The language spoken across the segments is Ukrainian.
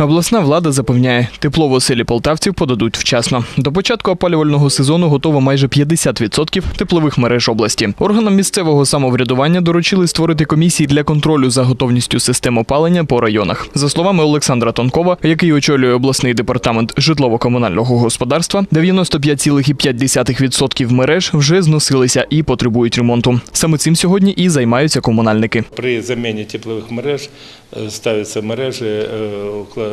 Обласна влада запевняє, тепло в оселі полтавців подадуть вчасно. До початку опалювального сезону готово майже 50% теплових мереж області. Органам місцевого самоврядування доручили створити комісії для контролю за готовністю систем опалення по районах. За словами Олександра Тонкова, який очолює обласний департамент житлово-комунального господарства, 95,5% мереж вже зносилися і потребують ремонту. Саме цим сьогодні і займаються комунальники. При заміні теплових мереж е, ставляться мережі е,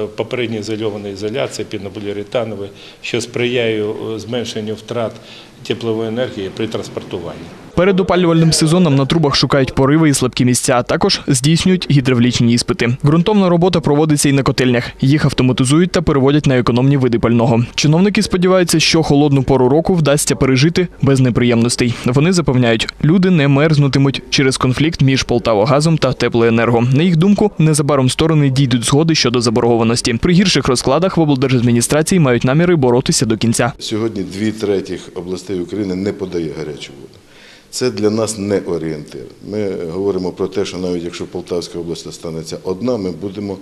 попередньої ізольованої ізоляції, пінополіуретанової, що сприяє е, зменшенню втрат теплової енергії при транспортуванні. Перед опалювальним сезоном на трубах шукають пориви і слабкі місця, а також здійснюють гідравлічні іспити. Ґрунтовна робота проводиться і на котельнях. Їх автоматизують та переводять на економні види пального. Чиновники сподіваються, що холодну пору року вдасться пережити без неприємностей. Вони запевняють, люди не мерзнутимуть через конфлікт між Полтавогазом та Теплоенерго. На їх думку, незабаром сторони дійдуть згоди щодо заборгованості. При гірших розкладах в облдержадміністрації мають наміри боротися до кінця. Сьогодні дві третіх областей України не подає гарячу воду. Це для нас не орієнтир. Ми говоримо про те, що навіть якщо Полтавська область станеться одна, ми будемо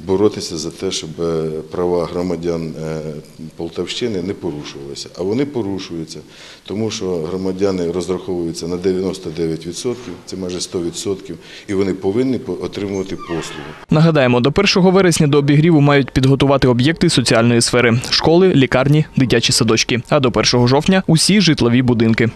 боротися за те, щоб е, права громадян е, Полтавщини не порушувалися. А вони порушуються, тому що громадяни розраховуються на 99%, це майже 100%, і вони повинні по- отримувати послуги. Нагадаємо, до 1 вересня до обігріву мають підготувати об'єкти соціальної сфери: школи, лікарні, дитячі садочки. А до 1 жовтня усі житлові будинки.